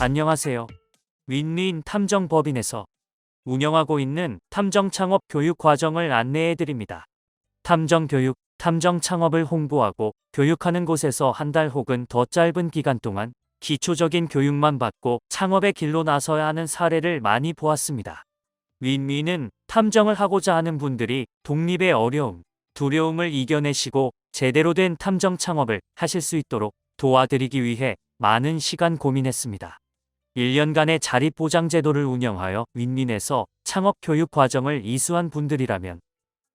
안녕하세요. 윈윈 탐정법인에서 운영하고 있는 탐정 창업 교육 과정을 안내해 드립니다. 탐정 교육, 탐정 창업을 홍보하고 교육하는 곳에서 한 달 혹은 더 짧은 기간 동안 기초적인 교육만 받고 창업의 길로 나서야 하는 사례를 많이 보았습니다. 윈윈은 탐정을 하고자 하는 분들이 독립의 어려움, 두려움을 이겨내시고 제대로 된 탐정 창업을 하실 수 있도록 도와드리기 위해 많은 시간 고민했습니다. 1년간의 자립 보장 제도를 운영하여 윈윈에서 창업 교육 과정을 이수한 분들이라면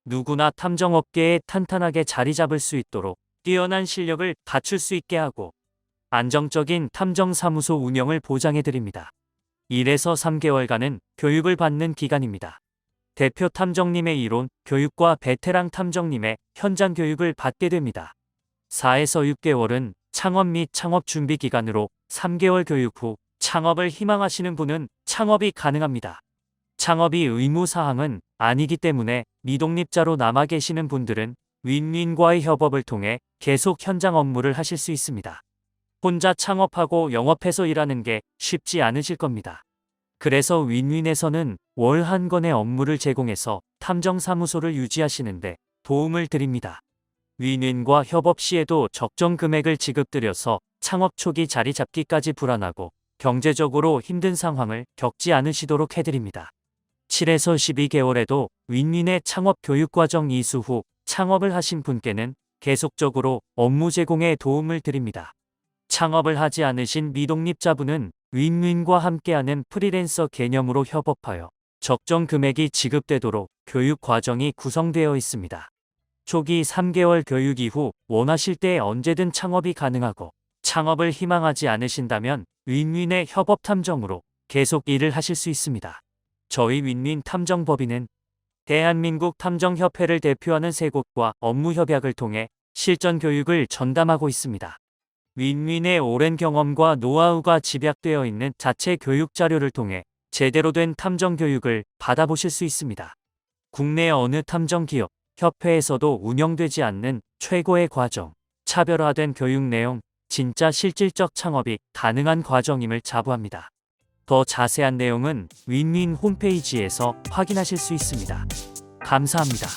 누구나 탐정업계에 탄탄하게 자리 잡을 수 있도록 뛰어난 실력을 갖출 수 있게 하고 안정적인 탐정사무소 운영을 보장해 드립니다. 1에서 3개월간은 교육을 받는 기간입니다. 대표 탐정님의 이론, 교육과 베테랑 탐정님의 현장 교육을 받게 됩니다. 4에서 6개월은 창업 및 창업 준비 기간으로 3개월 교육 후 창업을 희망하시는 분은 창업이 가능합니다. 창업이 의무사항은 아니기 때문에 미독립자로 남아 계시는 분들은 윈윈과의 협업을 통해 계속 현장 업무를 하실 수 있습니다. 혼자 창업하고 영업해서 일하는 게 쉽지 않으실 겁니다. 그래서 윈윈에서는 월 한 건의 업무를 제공해서 탐정사무소를 유지하시는데 도움을 드립니다. 윈윈과 협업 시에도 적정 금액을 지급드려서 창업 초기 자리 잡기까지 불안하고 경제적으로 힘든 상황을 겪지 않으시도록 해드립니다. 7에서 12개월에도 윈윈의 창업 교육 과정 이수 후 창업을 하신 분께는 계속적으로 업무 제공에 도움을 드립니다. 창업을 하지 않으신 미독립자분은 윈윈과 함께하는 프리랜서 개념으로 협업하여 적정 금액이 지급되도록 교육 과정이 구성되어 있습니다. 초기 3개월 교육 이후 원하실 때 언제든 창업이 가능하고 창업을 희망하지 않으신다면 윈윈의 협업 탐정으로 계속 일을 하실 수 있습니다. 저희 윈윈 탐정법인은 대한민국 탐정협회를 대표하는 세 곳과 업무 협약을 통해 실전 교육을 전담하고 있습니다. 윈윈의 오랜 경험과 노하우가 집약되어 있는 자체 교육 자료를 통해 제대로 된 탐정 교육을 받아보실 수 있습니다. 국내 어느 탐정 기업, 협회에서도 운영되지 않는 최고의 과정, 차별화된 교육 내용, 진짜 실질적 창업이 가능한 과정임을 자부합니다. 더 자세한 내용은 윈윈 홈페이지에서 확인하실 수 있습니다. 감사합니다.